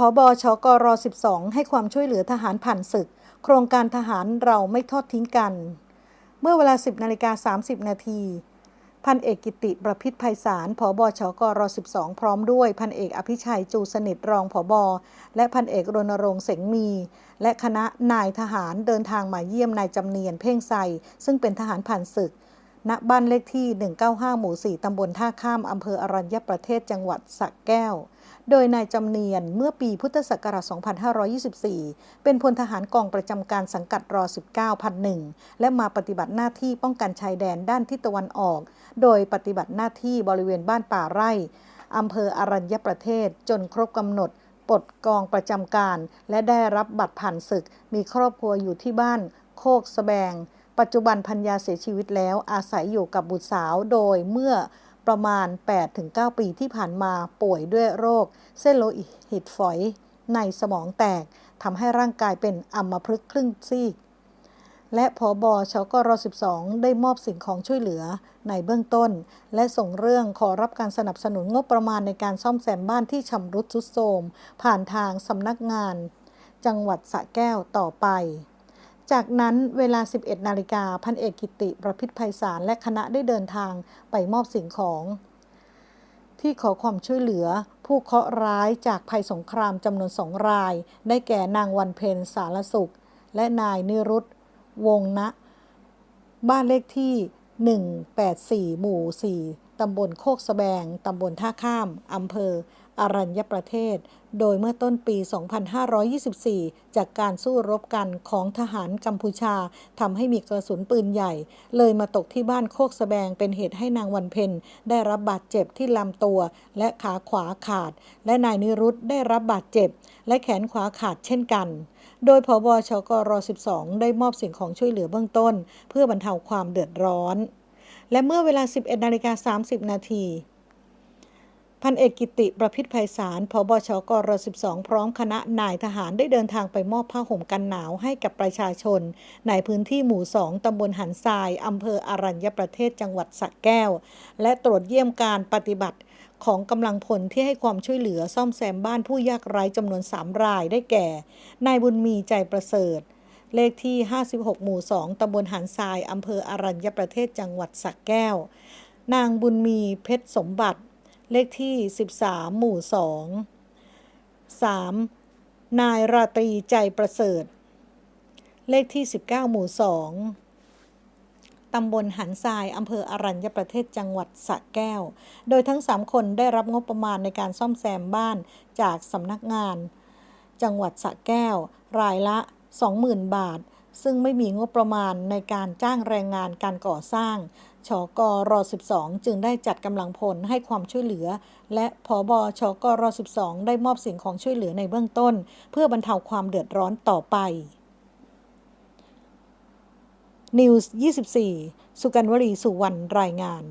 ผบชกร 12 ให้ความช่วยเหลือทหารผ่านศึก โครงการทหารเราไม่ทอดทิ้งกัน เมื่อเวลา 10นาฬิกา30 นาทีพันเอกกิติประพิษภัยสารผบชกร 12 พร้อมด้วย พันเอกอภิชัยจูสนิทรองผบและพันเอกรณรงค์เสงมี และคณะนายทหารเดินทางมาเยี่ยมนายจำเนียนเพ่งใสซึ่งเป็นทหารผ่านศึก ณบ้านเลขที่ 195 หมู่ 4 ตำบลท่าข้าม อำเภออรัญญประเทศ จังหวัดสระแก้ว โดยนายจำเนียนเมื่อปีพุทธศักราช 2524 เป็นพลทหารกองประจำการสังกัดร19 พันหนึ่ง และมาปฏิบัติหน้าที่ป้องกันชายแดนด้านทิศตะวันออก โดยปฏิบัติหน้าที่บริเวณบ้านป่าไร่ อำเภออรัญญประเทศ จนครบกำหนดปลดกองประจำการ และได้รับบัตรผ่านศึก มีครอบครัวอยู่ที่บ้านโคกสแบง ปัจจุบันพัญญาเสียชีวิตแล้วอาศัยอยู่กับบุตรสาวโดยเมื่อประมาณ 8-9 ปีที่ผ่านมาป่วยด้วยโรค เส้นโลหิตฝอยในสมองแตกทำให้ร่างกายเป็นอัมพฤกษ์ครึ่งซีก และพอบอชกร12 ได้มอบสิ่งของช่วยเหลือในเบื้องต้น และส่งเรื่องขอรับการสนับสนุนงบประมาณในการซ่อมแซมบ้านที่ชำรุดทรุดโทรมผ่านทางสำนักงาน จังหวัดสระแก้วต่อไป จากนั้นเวลา 11 นาฬิกาพันเอกกิติประพิษภัยสารและคณะได้เดินทางไปมอบสิ่งของ ที่ขอความช่วยเหลือ ผู้เคราะห์ร้ายจากภัยสงครามจำนวนสองราย ได้แก่นางวันเพ็ญสารสุข และนายนิรุตวงนะ บ้านเลขที่ 184 หมู่ 4 ตำบลโคกสะแบง ตำบลท่าข้าม อำเภอ อรัญญประเทศ โดยเมื่อต้นปี 2524 จากการสู้รบกันของทหารกัมพูชาทำให้มีกระสุนปืนใหญ่ เลยมาตกที่บ้านโคกสะแบงเป็นเหตุให้นางวันเพ็ญได้รับบาดเจ็บที่ลำตัวและขาขวาขาด และนายนิรุตได้รับบาดเจ็บ และแขนขวาขาดเช่นกันโดยพบชกร12 ได้มอบสิ่งของช่วยเหลือเบื้องต้น เพื่อบรรเทาความเดือดร้อน และเมื่อเวลา 11นาฬิกา30 นาที พันเอกกิติประพิษภัยสารพบชกร12 พร้อมคณะนายทหารได้เดินทางไปมอบผ้าห่มกันหนาวให้กับประชาชน ในพื้นที่หมู่ 2 ตำบลหันทราย อำเภออรัญญประเทศจังหวัดสระแก้ว และตรวจเยี่ยมการปฏิบัติของกำลังพลที่ให้ความช่วยเหลือซ่อมแซมบ้านผู้ยากไร้จำนวน 3 รายได้แก่ นายบุญมีใจประเสริฐ เลขที่ 56 หมู่ 2 ตำบลหันทราย อำเภออรัญญประเทศจังหวัดสระแก้ว นางบุญมีเพชรสมบัติ เลขที่ 13 หมู่ 2 3. นายราตรีใจประเสริฐ เลขที่ 19 หมู่ 2ตำบลหันทราย อำเภออรัญญประเทศจังหวัดสระแก้ว โดยทั้ง 3 คนได้รับงบประมาณในการซ่อมแซมบ้านจากสำนักงาน จังหวัดสระแก้ว รายละ 20,000 บาท ซึ่งไม่มีงบประมาณในการจ้างแรงงานการก่อสร้างชกร12 จึงได้จัดกำลังพลให้ความช่วยเหลือ และพบชกร12 ได้มอบสิ่งของช่วยเหลือในเบื้องต้น เพื่อบรรเทาความเดือดร้อนต่อไป News 24 สุกันวลีสุวรรณรายงาน